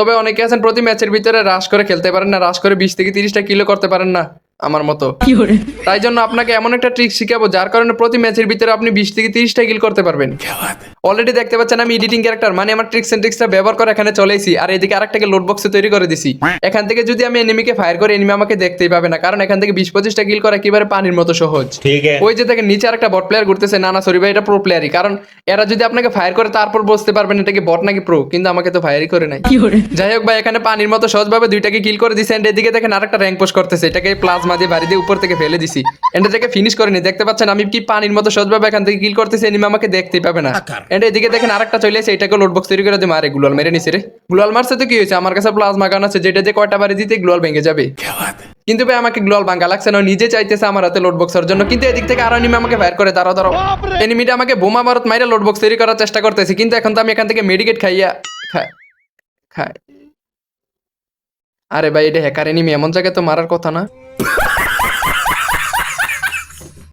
তবে অনেকে আছেন প্রতি ম্যাচের ভিতরে রাশ করে খেলতে পারেন না রাশ করে বিশ থেকে তিরিশটা কিলো করতে পারেন না আমার মতো। তাই জন্য আপনাকে এমন একটা ট্রিক শিখাবো যার কারণে প্রতি ম্যাচের ভিতরে আপনি বিশ থেকে তিরিশটা কিল করতে পারবেন। অলরেডি দেখতে পাচ্ছেন আমি এডিটিং ক্যারেক্টার মানে আমার ট্রিক্স এন্ড ট্রিক্সটা ব্যবহার করে এখানে চলে এসেছি আর এদিকে আরেকটাকে লোড বক্সে তৈরি করে দিছি। এখান থেকে যদি আমি এনিমিকে ফায়ার করি এনিমি আমাকে দেখতেই পাবে না কারণ এখান থেকে বিশ পঁচিশটা কিল করা একেবারে পানির মতো সহজ। ওই যে দেখেন নিচে আরেকটা বট প্লেয়ার ঘুরতেছে না না সরি ভাই এটা প্রো প্লেয়ারই কারণ এরা যদি আপনাকে ফায়ার করে তারপর বুঝতে পারবেন এটা কি বট নাকি প্রো কিন্তু আমাকে তো ফায়ারই করে নাই। যাই হোক ভাই এখানে পানির মতো সহজভাবে দুইটাকে কিল করে দিছে এন্ড এদিকে দেখেন আরেকটা র্যাঙ্ক পোস্ট করতেছে এটাকে প্লাজমা দিয়ে বাড়ি দিয়ে উপর থেকে ফেলে দিছি। এন্ড এটাকে ফিনিশ করে নি দেখতে পাচ্ছেন আমি কি পানির মতো সহজভাবে এখান থেকে কিল করতেছি এনিমি আমাকে দেখতেই পাবে না। এন্ড এদিকে দেখেন আরেকটা চলে এসে এটাকে লোড বক্স তৈরি করে দিয়ে মারে গ্লোয়াল মেরে নিছে রে। গ্লোয়াল মারছে তো কি হয়েছে? আমার কাছে প্লাজমা গান আছে যেটা যে কয়টা বাড়ি দিতে গ্লোয়াল ভেঙে যাবে। কিন্তু ভাই আমাকে গ্লোয়াল ভাঙ্গা লাগছে না নিজে চাইতেছে আমার হাতে লোড বক্সের জন্য। কিন্তু এদিক থেকে আরও এনিমি আমাকে ফায়ার করে দাঁড়াও দাঁড়াও। এনিমিটা আমাকে বোমা মারত মাইরা লোড বক্স তৈরি করার চেষ্টা করতেছি। কিন্তু এখন তো আমি এখান থেকে মেডিকেট খাইয়া খাই খাই। আরে ভাই এটা হ্যাকার এনিমি এমন জায়গায় তো মারার কথা না।